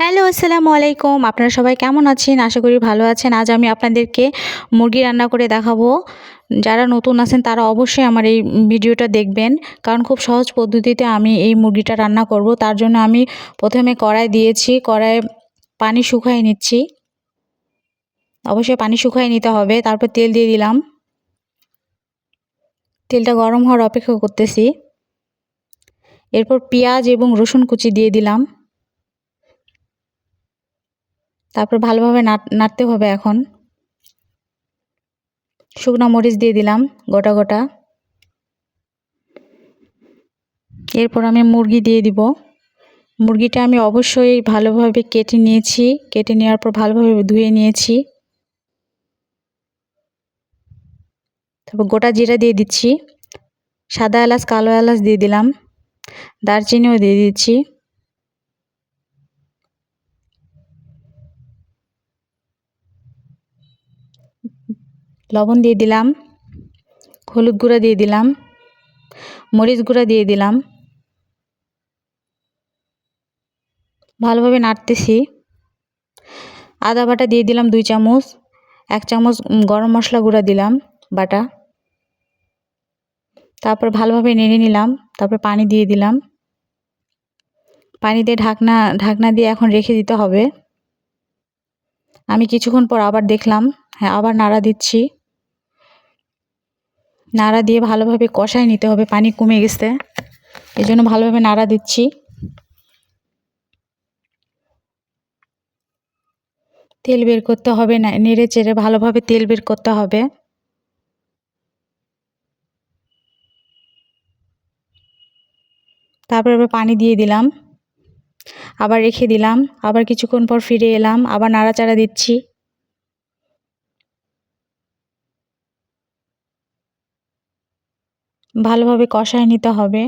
Hello, আসসালামু আলাইকুম। আপনারা সবাই কেমন আছেন? আশা করি ভালো আছেন। আজ আমি আপনাদেরকে মুরগি রান্না করে দেখাবো। যারা নতুন আছেন, তারা অবশ্যই আমার এই ভিডিওটা দেখবেন। কারণ খুব সহজ পদ্ধতিতে আমি এই মুরগিটা রান্না করব। তার জন্য আমি প্রথমে কড়াই দিয়েছি। কড়াই পানি শুকাই নিচ্ছি। অবশ্যই পানি শুকাই নিতে হবে। তারপর তেল দিয়ে দিলাম। তেলটা গরম হওয়ার অপেক্ষা করতেছি। এরপর পেঁয়াজ এবং রসুন কুচি দিয়ে দিলাম। তারপর ভালোভাবে নাড়তে হবে এখন। শুকনো মরিচ দিয়ে দিলাম গোটা গোটা। এরপর আমি মুরগি দিয়ে দিব। মুরগিটা আমি অবশ্যই ভালোভাবে কেটে নিয়েছি। কেটে নেওয়ার পর ভালোভাবে ধুয়ে নিয়েছি। তারপর গোটা জিরা দিয়ে দিচ্ছি। সাদা এলাচ, কালো এলাচ দিয়ে দিলাম। দারচিনিও দিয়ে দিচ্ছি। লবণ দিয়ে দিলাম, হলুদ গুঁড়া দিয়ে দিলাম, মরিচ গুঁড়া দিয়ে দিলাম। ভালোভাবে নাড়তেছি। আদা বাটা দিয়ে দিলাম দুই চামচ, এক চামচ গরম মশলা গুঁড়া দিলাম বাটা। তারপর ভালোভাবে নেড়ে নিলাম, তারপর পানি দিয়ে দিলাম। পানি দিয়ে ঢাকনা ঢাকনা দিয়ে এখন রেখে দিতে হবে। আমি কিছুক্ষণ পর আবার দেখলাম হ্যাঁ আবার নাড়া দিচ্ছি। নাড়া দিয়ে ভালোভাবে কষায় নিতে হবে, পানি কমে গেছে। এই জন্য ভালোভাবে নাড়া দিচ্ছি। তেল বের করতে হবে, না, নেড়ে চেড়ে ভালোভাবে তেল বের করতে হবে। তারপর আবার পানি দিয়ে দিলাম। আবার রেখে দিলাম, আবার কিছুক্ষণ পর ফিরে এলাম, আবার নাড়াচাড়া দিচ্ছি। ভালোভাবে কষায় নিতে হবে।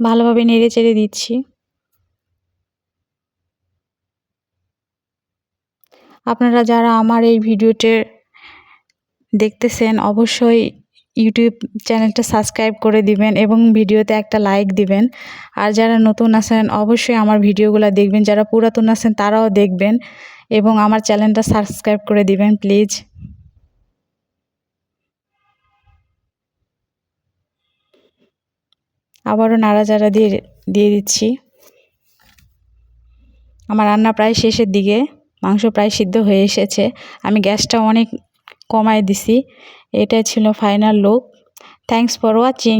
ভালোভাবে নেড়ে চেড়ে দিচ্ছি। আপনারা যারা আমার এই ভিডিওটি দেখতেছেন, অবশ্যই ইউটিউব চ্যানেলটা সাবস্ক্রাইব করে দিবেন এবং ভিডিওতে একটা লাইক দিবেন। আর যারা নতুন আছেন, অবশ্যই আমার ভিডিওগুলো দেখবেন। যারা পুরাতন আছেন, তারাও দেখবেন এবং আমার চ্যানেলটা সাবস্ক্রাইব করে দিবেন প্লিজ আবারও নাড়াচাড়া দিয়ে দিয়ে দিচ্ছি। আমার রান্না প্রায় শেষের দিকে। মাংস প্রায় সিদ্ধ হয়ে এসেছে। আমি গ্যাসটা অনেক কমায় দিছি। এটাই ছিল final look thanks for watching